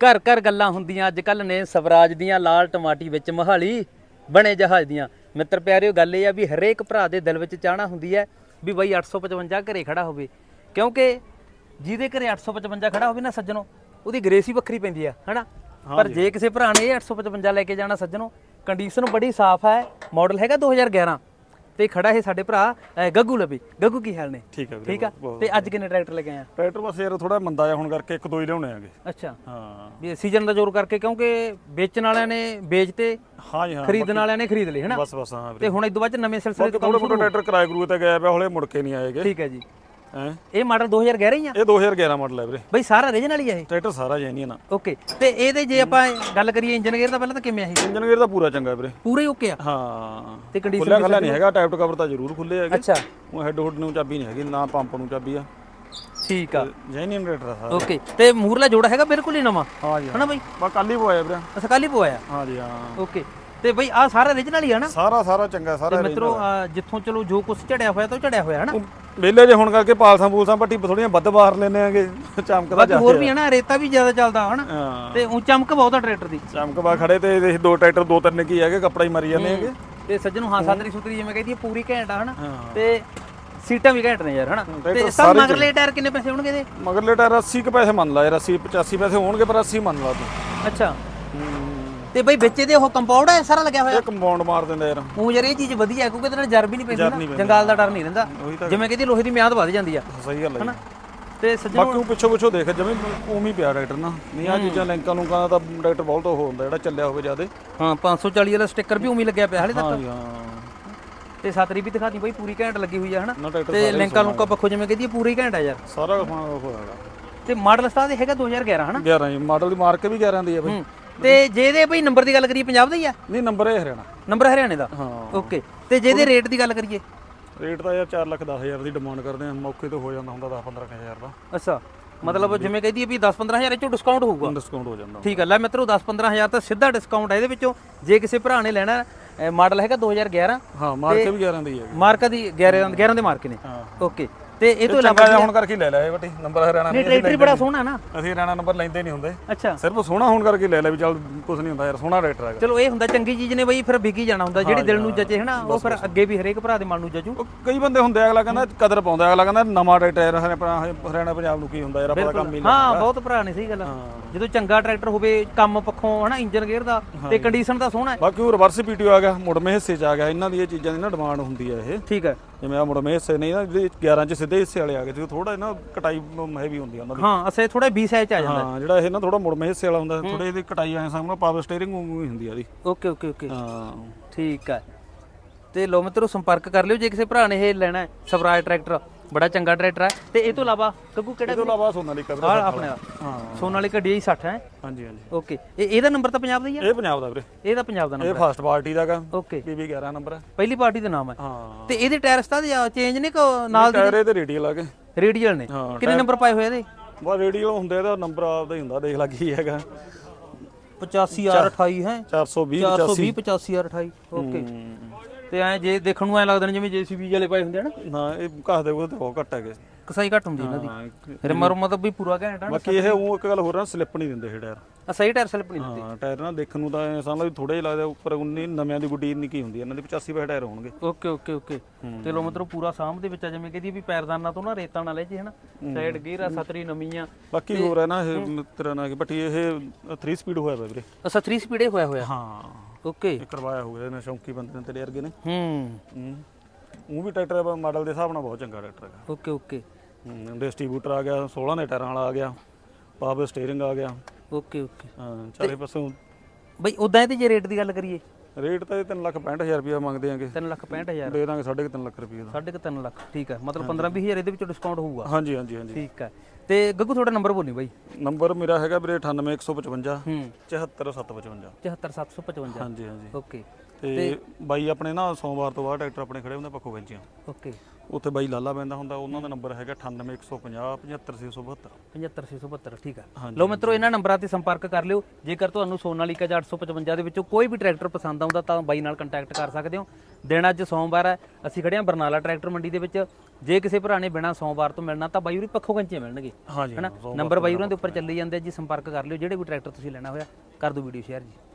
ਘਰ ਘਰ ਗੱਲਾਂ ਹੁੰਦੀਆਂ ਅੱਜ ਕੱਲ ਨੇ ਸਵਰਾਜ ਦੀਆਂ ਲਾਲ ਟਮਾਟੀ ਵਿੱਚ ਮਹਾਲੀ ਬਣੇ ਜਹਾਜ਼ ਦੀਆਂ। ਮਿੱਤਰ ਪਿਆਰਿਓ ਗੱਲ ਇਹ ਆ ਵੀ ਹਰੇਕ ਭਰਾ ਦੇ ਦਿਲ ਵਿੱਚ ਚਾਹਨਾ ਹੁੰਦੀ ਹੈ ਵੀ ਬਾਈ 855 ਘਰੇ ਖੜਾ ਹੋਵੇ। ਕਿਉਂਕਿ ਜਿਹਦੇ ਘਰੇ 855 ਖੜਾ ਹੋਵੇ ਨਾ ਸੱਜਣੋ ਉਹਦੀ ਗਰੇਸ ਹੀ ਵੱਖਰੀ ਪੈਂਦੀ ਆ ਹਨਾ? ਪਰ ਜੇ। ਕਿਸੇ ਭਰਾ ਨੇ ਇਹ 855 ਲੈ ਕੇ ਜਾਣਾ ਸੱਜਣੋ ਕੰਡੀਸ਼ਨ ਬੜੀ ਸਾਫ਼ ਹੈ। ਮਾਡਲ ਹੈਗਾ 2011 ਤੇ ਖੜਾ ਹੈ ਸਾਡੇ ਭਰਾ ਗੱਗੂ ਲਵੀ। ਗੱਗੂ ਕੀ ਹਾਲ ਨੇ? ਠੀਕ ਹੈ ਵੀਰੇ ਠੀਕ ਆ? ਬਹੁਤ- ਤੇ ਅੱਜ ਕਿੰਨੇ ਟਰੈਕਟਰ ਲੈ ਕੇ ਟਰੈਕਟਰ ਬਸ ਯਾਰ ਥੋੜਾ ਮੰਦਾ ਜਿਹਾ ਹੁਣ ਕਰਕੇ ਇੱਕ ਦੋ ਹੀ ਲਿਆਉਣੇ ਆਗੇ ਅੱਛਾ। ਹਾਂ। ਵੀ ਸੀਜ਼ਨ ਦਾ ਜ਼ੋਰ ਕਰਕੇ ਕਿਉਂਕਿ ਵੇਚਣ ਵਾਲਿਆਂ ਨੇ ਵੇਚਤੇ ਹਾਂ ਜੀ ਹਾਂ ਖਰੀਦਣ ਵਾਲਿਆਂ ਨੇ ਖਰੀਦ ਲਏ ਹਨਾ? ਬਸ ਬਸ ਹਾਂ ਵੀਰੇ। ਤੇ ਹੁਣ ਇਸ ਤੋਂ ਬਾਅਦ ਚ ਨਵੇਂ ਸਿਲਸਿਲੇ ਤੋਂ ਥੋੜੇ ਮੋਟੇ ਟਰੈਕਟਰ ਕਿਰਾਏ ਕਰੂਏ ਤੇ ਗਏ ਪਿਆ ਹੌਲੇ ਮੁੜ ਕੇ ਨਹੀਂ ਆਏਗੇ। ਠੀਕ ਹੈ ਜੀ। ਹੈ? ਇਹ ਮਾਡਲ 2011 ਹੀ ਆ? ਇਹ 2011 ਮਾਡਲ ਹੈ ਵੀਰੇ। ਬਈ ਸਾਰਾ ਰੀਜਨਲ ਹੀ ਆ ਇਹ? ਟਰੈਕਟਰ ਸਾਰਾ ਜੈਨੀਅਨ ਆ। ਓਕੇ ਤੇ ਇਹਦੇ ਜੇ ਆਪਾਂ ਗੱਲ ਕਰੀਏ ਇੰਜਨ ਗੇਅਰ ਦਾ ਪਹਿਲਾਂ ਤਾਂ ਕਿਵੇਂ ਆ ਇਹ? ਇੰਜਨ ਗੇਅਰ ਦਾ ਪੂਰਾ ਚੰਗਾ ਵੀਰੇ। ਪੂਰੇ ਓਕੇ ਆ? ਹਾਂ। ਤੇ ਕੰਡੀਸ਼ਨ ਖੁੱਲਿਆ ਖੱਲਿਆ ਨਹੀਂ ਹੈਗਾ ਟਾਈਪ ਟੂ ਕਵਰ ਤਾਂ ਜ਼ਰੂਰ ਖੁੱਲੇ ਹੈਗੇ। ਅੱਛਾ। ਉਹ ਹੈਡ ਹੁੱਡ ਨੂੰ ਚਾਬੀ ਨਹੀਂ ਹੈਗੀ ਨਾ ਪੰਪ ਨੂੰ ਚਾਬੀ ਆ। ਠੀਕ ਆ। ਜੈਨੀਅਨ ਟਰੈਕਟਰ ਆ ਸਾਰਾ। ਓਕੇ ਤੇ ਮੂਰਲਾ ਜੋੜਾ ਹੈਗਾ ਬਿਲਕੁਲ ਹੀ ਨਵਾਂ? ਹਾਂ ਜੀ ਹਨਾ ਬਈ? ਬਾ ਕੱਲ ਹੀ ਪਵਾਇਆ ਵੀਰੇ। ਅਸਾਂ ਕੱਲ ਹੀ ਪਵਾਇਆ? ਹਾਂ ਜੀ ਹਾਂ। ਓਕੇ ਤੇ ਬਈ ਆ ਸਾਰਾ ਰੀਜਨਲ ਹੀ ਆ ਨਾ? ਸਾਰਾ ਸਾਰਾ ਚੰਗਾ ਤੇ ਸਾਰਾ ਮਿੱਤਰੋ ਜਿੱਥੋਂ ਚਲੋ ਜੋ ਕੁਝ ਝੜਿਆ ਹੋਇਆ ਤਾਂ ਉਹ ਝੜਿਆ ਹੋਇਆ ਹਨਾ? ਵੇਲੇ ਜੇ ਹੁਣ ਕਰਕੇ ਪਾਲਸਾਂ ਪੂਲਸਾਂ ਪੱਟੀ ਥੋੜੀਆਂ ਵੱਧ ਬਾਹਰ ਲੈਨੇ ਆਗੇ ਚਮਕਦਾ ਬਾਕੀ ਜਾ ਹੋਰ ਵੀ ਹਨਾ ਰੇਤਾ ਵੀ ਜ਼ਿਆਦਾ ਚੱਲਦਾ ਹਨਾ ਹਾਂ। ਤੇ ਉਹ ਚਮਕ ਬਹੁਤ ਆ ਟਰੈਕਟਰ ਦੀ। ਚਮਕ ਬਾ ਖੜੇ ਤੇ ਇਹ ਦੋ ਟਰੈਕਟਰ ਦੋ ਤਿੰਨ ਕੀ ਹੈਗੇ ਕੱਪੜਾ ਹੀ ਮਾਰੀ ਜਾਂਦੇ ਹੈਗੇ। ਤੇ ਸੱਜਣੋਂ ਹਾਂ ਸਾਦਰੀ ਸੁਤਰੀ ਜਿਵੇਂ ਕਹਿੰਦੀ ਹੈ ਪੂਰੀ ਘੈਂਟ ਆ ਹਨਾ। ਹਾਂ। ਤੇ ਸੀਟਾਂ ਵੀ ਘੈਂਟ ਨੇ ਯਾਰ ਹਨਾ। ਤੇ ਸਭ ਮਗਰਲੇ ਟਾਇਰ ਕਿੰਨੇ ਪੈਸੇ ਹੋਣਗੇ ਇਹਦੇ? ਮਗਰਲੇ ਟਾਇਰ 80 ਕੁ ਪੈਸੇ ਮੰਨ ਲਾ ਯਾਰ 80 85 ਪੈਸੇ ਹੋਣਗੇ ਪਰ 80 ਮੰਨ ਲਾ ਤੂੰ। ਅੱਛਾ। ਤੇ ਬਈ ਵਿੱਚ ਇਹਦੇ ਉਹ ਕੰਪਾਊਂਡ ਹੈ ਸਾਰਾ ਲੱਗਿਆ ਹੋਇਆ? ਇਹ ਕੰਪਾਊਂਡ ਮਾਰ ਦਿੰਦਾ ਯਾਰ। ਉਹ ਯਾਰ ਇਹ ਚੀਜ਼ ਵਧੀਆ ਹੈ ਕਿਉਂਕਿ ਇਹਦੇ ਨਾਲ ਜਰ ਵੀ ਨਹੀਂ ਪੈਂਦੀ ਨਾ। ਜੰਗਾਲ ਦਾ ਡਰ ਨਹੀਂ ਰਹਿੰਦਾ। ਤਾਂ ਜਿਵੇਂ ਕਹਿੰਦੀ ਲੋਹੇ ਦੀ ਮਿਆਦ ਵੱਧ ਜਾਂਦੀ ਆ। ਸਹੀ ਗੱਲ ਹੈ ਹਨਾ? ਤੇ ਸੱਜਣੋਂ ਬਾਕੀ ਉਹ ਪਿੱਛੋਂ ਪਿੱਛੋਂ ਦੇਖ ਜਿਵੇਂ ਉਵੇਂ ਹੀ ਪਿਆ ਟਰੈਕਟਰ ਨਾ। ਨਹੀਂ ਆ ਚੀਜ਼ਾਂ ਲਿੰਕਾਂ ਲੁੰਕਾਂ ਦਾ ਤਾਂ ਟਰੈਕਟਰ ਬਹੁਤ ਉਹ ਹੁੰਦਾ ਜਿਹੜਾ ਚੱਲਿਆ ਹੋਵੇ ਜਿਆਦੇ। ਹਾਂ 540 ਵਾਲਾ ਸਟicker ਵੀ ਉਵੇਂ ਹੀ ਲੱਗਿਆ ਪਿਆ ਹਾਲੇ ਤੱਕ। ਹਾਂ ਤੇ ਸਾਤਰੀ ਵੀ ਦਿਖਾਤੀ ਬਈ ਪੂਰੀ ਘੈਂਟ ਲੱਗੀ ਹੋਈ ਆ ਹਨਾ? ਨਾ ਤੇ ਲਿੰਕਾਂ ਲੁੰਕਾਂ ਪੱਖੋਂ ਜਿਵੇਂ ਕਹਿੰਦੀ ਪੂਰੀ ਘੈਂਟ ਆ ਯਾਰ। ਸਾਰਾ ਹੋਇਆ ਤੇ ਮਾਡਲ ਸਟਾਰ ਦੇ ਹੈਗਾ 2011 ਹਨਾ? 11 ਜੀ ਮਾਡਲ ਦੀ ਮਾਰਕ ਵੀ 11 ਦੀ ਹੈ ਬਈ। ਹੂੰ। ਤੇ ਜਿਹਦੇ ਬਈ ਨੰਬਰ ਦੀ ਗੱਲ ਕਰੀਏ ਪੰਜਾਬ ਦਾ ਹੀ ਆ? ਨਹੀਂ ਨੰਬਰ ਇਹ ਹਰਿਆਣਾ। ਨੰਬਰ ਹਰਿਆਣੇ ਦਾ? ਹਾਂ। ਓਕੇ ਤੇ ਜਿਹਦੇ ਰੇਟ ਦੀ ਗੱਲ ਕਰੀਏ? ਰੇਟ ਤਾਂ ਯਾਰ 4 ਲੱਖ 10 ਹਜ਼ਾਰ ਦੀ ਡਿਮਾਂਡ ਕਰਦੇ ਆ। ਮੌਕੇ ਤੇ ਹੋ ਜਾਂਦਾ ਹੁੰਦਾ 10 15 ਹਜ਼ਾਰ ਦਾ। ਅੱਛਾ। ਮਤਲਬ ਜਿਵੇਂ ਕਹਦੀ ਵੀ 10 15000 ਇਹ ਚੋਂ ਡਿਸਕਾਊਂਟ ਹੋਊਗਾ? ਡਿਸਕਾਊਂਟ ਹੋ ਜਾਂਦਾ। ਠੀਕ ਹੈ ਲੈ ਮਿੱਤਰੋ 10 15000 ਤਾਂ ਸਿੱਧਾ ਡਿਸਕਾਊਂਟ ਹੈ ਇਹਦੇ ਵਿੱਚੋਂ ਜੇ ਕਿਸੇ ਭਰਾ ਨੇ ਲੈਣਾ ਮਾਡਲ ਹੈਗਾ 2011 ਹਾਂ ਮਾਰਕੇ ਵੀ 11 ਦੀ ਹੈ ਮਾਰਕਾ ਦੀ 11 11 ਦੇ ਮਾਰਕੇ ਨੇ। ਓਕੇ ਤੇ ਇਹ ਤੋਂ ਇਲਾਵਾ ਹੁਣ ਕਰਕੇ ਲੈ ਲਿਆ ਇਹ ਬਟੀ ਨੰਬਰ ਹਰਿਆਣਾ ਨਹੀਂ ਟਰੈਕਟਰ ਬੜਾ ਸੋਹਣਾ ਨਾ। ਅਸੀਂ ਹਰਿਆਣਾ ਨੰਬਰ ਲੈਂਦੇ ਨਹੀਂ ਹੁੰਦੇ। ਅੱਛਾ। ਸਿਰਫ ਸੋਹਣਾ ਹੋਣ ਕਰਕੇ ਲੈ ਲਿਆ ਵੀ ਚੱਲ ਕੁਝ ਨਹੀਂ ਹੁੰਦਾ ਯਾਰ ਸੋਹਣਾ ਰੇਟਰ ਹੈਗਾ। ਚਲੋ ਇਹ ਹੁੰਦਾ ਚੰਗੀ ਚੀਜ਼ ਨੇ ਬਈ ਫਿਰ ਵਿਕੀ ਜਾਣਾ ਹੁੰਦਾ। ਜਿਹੜੀ ਦਿਲ ਨੂੰ ਜੱਜੇ ਹਨਾ ਉਹ ਫਿਰ ਅੱਗੇ ਵੀ ਹਰੇਕ ਭਰਾ ਦੇ ਮਨ ਨੂੰ ਜੱਜੂ ਕਈ ਬੰਦੇ ਹੁੰਦੇ ਅਗਲਾ ਕਹਿੰਦਾ ਕਦਰ ਪਾਉਂਦਾ ਅਗਲਾ ਕਹਿੰਦਾ ਨਵਾਂ ਟਰੈਕਟਰ ਹਰਿਆਣਾ ਹਰਿਆਣਾ ਪੰਜਾਬ ਨੂੰ ਕੀ ਹੁੰਦਾ ਯਾਰ ਆਪਾਂ ਕੰਮ ਹੀ ਨਹੀਂ ਹਾਂ ਬਹੁਤ ਭਰਾ ਨੇ ਸਹੀ ਗੱਲ। ਜਦੋਂ ਚੰਗਾ ਟਰੈਕਟਰ ਹੋਵੇ ਕੰਮ ਪੱਖੋਂ ਹਨਾ ਇੰਜਨ ਗੇਅਰ ਦਾ ਤੇ ਕੰਡੀਸ਼ਨ ਦਾ ਸੋਹਣਾ ਹੈ। ਬਾਕੀ ਉਹ ਰਿਵਰਸ ਪੀਟੀਓ ਆ ਗਿਆ ਮੁੜਵੇਂ ਹਿੱਸੇ ਚ ਆ ਗਿਆ ਇਹਨਾਂ ਦੀ ਇਹ ਚੀਜ਼ਾਂ ਦੀ ਨਾ ਡਿਮਾਂਡ ਹੁੰਦੀ ਹੈ ਇਹ। ਠੀਕ ਹੈ। ਜਿਵੇਂ ਆ ਮੁੜਵੇਂ ਹਿੱਸੇ ਨਹੀਂ ਨਾ ਇਹਦੇ 11 ਚ ਸਿੱਧੇ ਹਿੱਸੇ ਵਾਲੇ ਆ ਗਏ ਤੇ ਥੋੜਾ ਨਾ ਕਟਾਈ ਹੈਵੀ ਹੁੰਦੀ ਆ ਉਹਨਾਂ ਦੀ। ਹਾਂ ਅਸੇ ਥੋੜਾ 20 ਸਾਈਜ਼ ਚ ਆ ਜਾਂਦਾ। ਹਾਂ ਜਿਹੜਾ ਇਹ ਨਾ ਥੋੜਾ ਮੁੜਵੇਂ ਹਿੱਸੇ ਵਾਲਾ ਹੁੰਦਾ ਥੋੜੇ ਇਹਦੀ ਕਟਾਈ ਐ ਸਾਹਮਣੇ ਪਾਵਰ ਸਟੀਅਰਿੰਗ ਵਾਂਗੂ ਹੀ ਹੁੰਦੀ ਆ ਇਹਦੀ। Okay okay okay. ਹਾਂ। ਠੀਕ ਹੈ ਤੇ ਲੋ ਮਿੱਤਰੋ ਸੰਪਰਕ ਕਰ ਲਿਓ ਜੇ ਕਿਸੇ ਭਰਾ ਨੇ ਇਹ ਲੈਣਾ ਹੈ ਸਵਰਾਜ ਟਰੈਕਟਰ। ਬੜਾ ਚੰਗਾ ਟਰੈਕਟਰ ਹੈ ਤੇ ਇਹ ਤੋਂ ਇਲਾਵਾ ਗੱਗੂ ਕਿਹੜਾ ਇਹ ਤੋਂ ਇਲਾਵਾ ਸੋਨਾਲੀਕਾ ਵੀਰੇ ਆਹ ਆਪਣੇ ਹਾਂ ਸੋਨਾਲੀਕਾ DI 60 ਹੈ। ਹਾਂਜੀ ਹਾਂਜੀ। ਓਕੇ। ਇਹ ਇਹਦਾ ਨੰਬਰ ਤਾਂ ਪੰਜਾਬ ਦਾ ਹੀ ਹੈ ਇਹ ਪੰਜਾਬ ਦਾ ਵੀਰੇ। ਇਹਦਾ ਪੰਜਾਬ ਦਾ ਇਹ ਨੰਬਰ ਫਸਟ ਪਾਰਟੀ ਦਾਗਾ ਓਕੇ। ਪੀਵੀ 11 ਨੰਬਰ ਹੈ ਪਹਿਲੀ ਪਾਰਟੀ ਦਾ ਨਾਮ ਹੈ ਹਾਂ। ਤੇ ਇਹਦੇ ਟਾਇਰ ਸਤਾ ਦੇ ਚੇਂਜ ਨੇ ਕਿ ਨਾਲ ਟਾਇਰ ਇਹਦੇ ਰੇਡੀਅਲ ਆ ਕੇ ਰੇਡੀਅਲ ਨੇ। ਹਾਂ, ਕਿੰਨੇ ਨੰਬਰ ਪਾਏ ਹੋਏ ਇਹਦੇ? ਬਾ ਰੇਡੀਅਲ ਹੁੰਦੇ ਇਹਦਾ ਨੰਬਰ ਆਪਦਾ ਹੀ ਹੁੰਦਾ ਦੇਖ ਲਾ ਕੀ ਹੈਗਾ। 85028 ਹੈ। 420 420 85028 ਓਕੇ। ਤੇ ਐ ਜੇ ਦੇਖਣ ਨੂੰ ਐ ਲੱਗਦਾ ਨੇ ਜਿਵੇਂ ਜੀਸੀਬੀ ਵਾਲੇ ਪਾਏ ਹੁੰਦੇ ਆ ਨਾ। ਨਾ ਇਹ ਘਾਹ ਦੇ ਉਹਦੇ ਬਹੁਤ ਘੱਟ ਹੈਗੇ। ਕਸਾਈ ਘੱਟ ਹੁੰਦੀ ਇਹਨਾਂ ਦੀ। ਰਿਮਰ ਮਤਲਬ ਵੀ ਪੂਰਾ ਘੈਂਟ ਆ ਬਾਕੀ ਇਹ ਉਹ ਇੱਕ ਗੱਲ ਹੋਰ ਨਾ ਸਲਿੱਪ ਨਹੀਂ ਦਿੰਦੇ ਇਹ ਟਾਇਰ। ਆ ਸਹੀ ਟਾਇਰ ਸਲਿਪ ਨਹੀਂ ਦਿੰਦੇ। ਹਾਂ ਟਾਇਰ ਨਾ ਦੇਖਣ ਨੂੰ ਤਾਂ ਐਂ ਸਮਝ ਲਾ ਥੋੜੇ ਜਿਹਾ ਲੱਗਦਾ ਉੱਪਰ ਉਨੀ ਨਵਿਆਂ ਦੀ ਗੁੱਡੀ ਇੰਨੀ ਕੀ ਹੁੰਦੀ ਇਹਨਾਂ ਦੀ 85 ਪੈਸੇ ਟਾਇਰ ਹੋਣਗੇ। Okay okay okay. ਤੇ ਲੋ ਮਤਲਬ ਪੂਰਾ ਸਾਂਭ ਦੇ ਵਿੱਚ ਆ ਜਿਵੇਂ ਕਹਿੰਦੀ ਵੀ ਪੈਰਦਾਨਾਂ ਤੋਂ ਨਾ ਰੇਤਾਂ ਨਾ ਲੈ ਜੇ ਹਨਾ? ਸਾਈਡ ਗੇਅਰ ਆ ਸਤਰੀ ਨਵੀਂ ਆ ਬਾਕੀ ਹੋਰ ਹੈ ਨਾ ਇਹ ਮਿੱਤਰਾਂ ਨਾਲ ਬਟੀ ਇਹ 3 ਸਪੀਡ ਹੋਇਆ ਪਿਆ ਵੀਰੇ। ਅਸਾ 3 ਸਪੀਡੇ ਹੋਇਆ ਹੋਇਆ। ਹਾਂ। ਓਕੇ। ਇਹ ਕਰਵਾਇਆ ਹੋਇਆ ਇਹਨਾਂ ਸ਼ੌਂਕੀ ਬੰਦੇ ਨੇ ਤੇਰੇ ਵਰਗੇ ਨੇ। ਹੂੰ। ਹੂੰ। ਉਹ ਵੀ ਟਰੈਕਟਰ ਮਾਡਲ ਦੇ ਹਿਸਾਬ ਨਾਲ ਬਹੁਤ ਚੰਗਾ ਟਰੈਕਟਰ ਹੈਗਾ। Okay okay. ਹੂੰ ਡਿਸਟ੍ਰੀਬਿਊਟਰ ਆ ਗਿਆ 16 ਦੇ ਟਾਇਰਾਂ ਵਾਲਾ ਆ ਗਿਆ ਪਾਵਰ ਸਟੀਅਰਿੰਗ ਆ ਗਿਆ। Okay okay. ਹਾਂ ਚਾਰੇ ਪਾਸੋਂ ਬਈ ਉਦਾਂ ਇਹਦੇ ਜੇ ਰੇਟ ਦੀ ਗੱਲ ਕਰੀਏ? ਰੇਟ ਤਾਂ ਇਹ 3 ਲੱਖ 65000 ਰੁਪਇਆ ਮੰਗਦੇ ਆਂਗੇ 3 ਲੱਖ 65000 ਦੇ ਦਾਂਗੇ 3.5 ਲੱਖ ਰੁਪਏ ਦਾ। ਸਾਢੇ ਕੁ ਤਿੰਨ ਲੱਖ ਠੀਕ ਹੈ। ਮਤਲਬ 15 20000 ਇਹਦੇ ਵਿੱਚੋਂ ਡਿਸਕਾਊਂਟ ਹੋਊਗਾ। ਹਾਂਜੀ ਹਾਂਜੀ ਹਾਂਜੀ। ਠੀਕ ਹੈ। ਤੇ ਗੱਗੂ ਤੁਹਾਡਾ ਨੰਬਰ ਬੋਲੀ ਬਾਈ। ਨੰਬਰ ਮੇਰਾ ਹੈਗਾ ਵੀਰੇ 98155 ਹੂੰ। 74755 74755 ਹਾਂਜੀ ਹਾਂਜੀ। ਓਕੇ ਤੇ ਬਾਈ ਆਪਣੇ ਨਾ ਸੋਮਵਾਰ ਤੋਂ ਬਾਅਦ ਟਰੈਕਟਰ ਆਪਣੇ ਖੜੇ ਹੁੰਦੇ ਪੱਖੋ ਗੰਜੀਆਂ ਓਕੇ। ਉੱਥੇ ਬਾਈ ਲਾਲਾ ਪੈਂਦਾ ਹੁੰਦਾ ਉਹਨਾਂ ਦਾ ਨੰਬਰ ਹੈਗਾ 98150 75672 75672 ਠੀਕ ਆ। ਹਾਂਜੀ, ਲੋ ਮਿੱਤਰੋ ਇਹਨਾਂ ਨੰਬਰਾਂ ਤੇ ਸੰਪਰਕ ਕਰ ਲਿਓ। ਜੇਕਰ ਤੁਹਾਨੂੰ ਸੋਨਾਲੀਕਾ ਜਾਂ 855 ਦੇ ਵਿੱਚੋਂ ਕੋਈ ਵੀ ਟਰੈਕਟਰ ਪਸੰਦ ਆਉਂਦਾ ਤਾਂ ਬਾਈ ਨਾਲ ਕੰਟੈਕਟ ਕਰ ਸਕਦੇ ਹੋ। ਦਿਨ ਅੱਜ ਸੋਮਵਾਰ ਹੈ ਅਸੀਂ ਖੜੇ ਹਾਂ ਬਰਨਾਲਾ ਟਰੈਕਟਰ ਮੰਡੀ ਦੇ ਵਿੱਚ। ਜੇ ਕਿਸੇ ਭਰਾ ਨੇ ਬਿਨਾ ਸੋਮਵਾਰ ਤੋਂ ਮਿਲਣਾ ਤਾਂ ਬਾਈ ਉਰੀ ਪੱਖੋਂ ਕੰਚੇ ਮਿਲਣਗੇ। ਹਾਂਜੀ ਹਨਾ? ਨੰਬਰ ਬਾਈ ਉਹਨਾਂ ਦੇ ਉੱਪਰ ਚੱਲੀ ਜਾਂਦੇ ਜੀ ਸੰਪਰਕ ਕਰ ਲਿਓ। ਜਿਹੜੇ ਵੀ ਟਰੈਕਟਰ ਤੁਸੀਂ ਲੈਣਾ ਹੋਇਆ ਕਰ ਦਿਓ ਵੀਡੀਓ ਸ਼ੇਅਰ ਜੀ।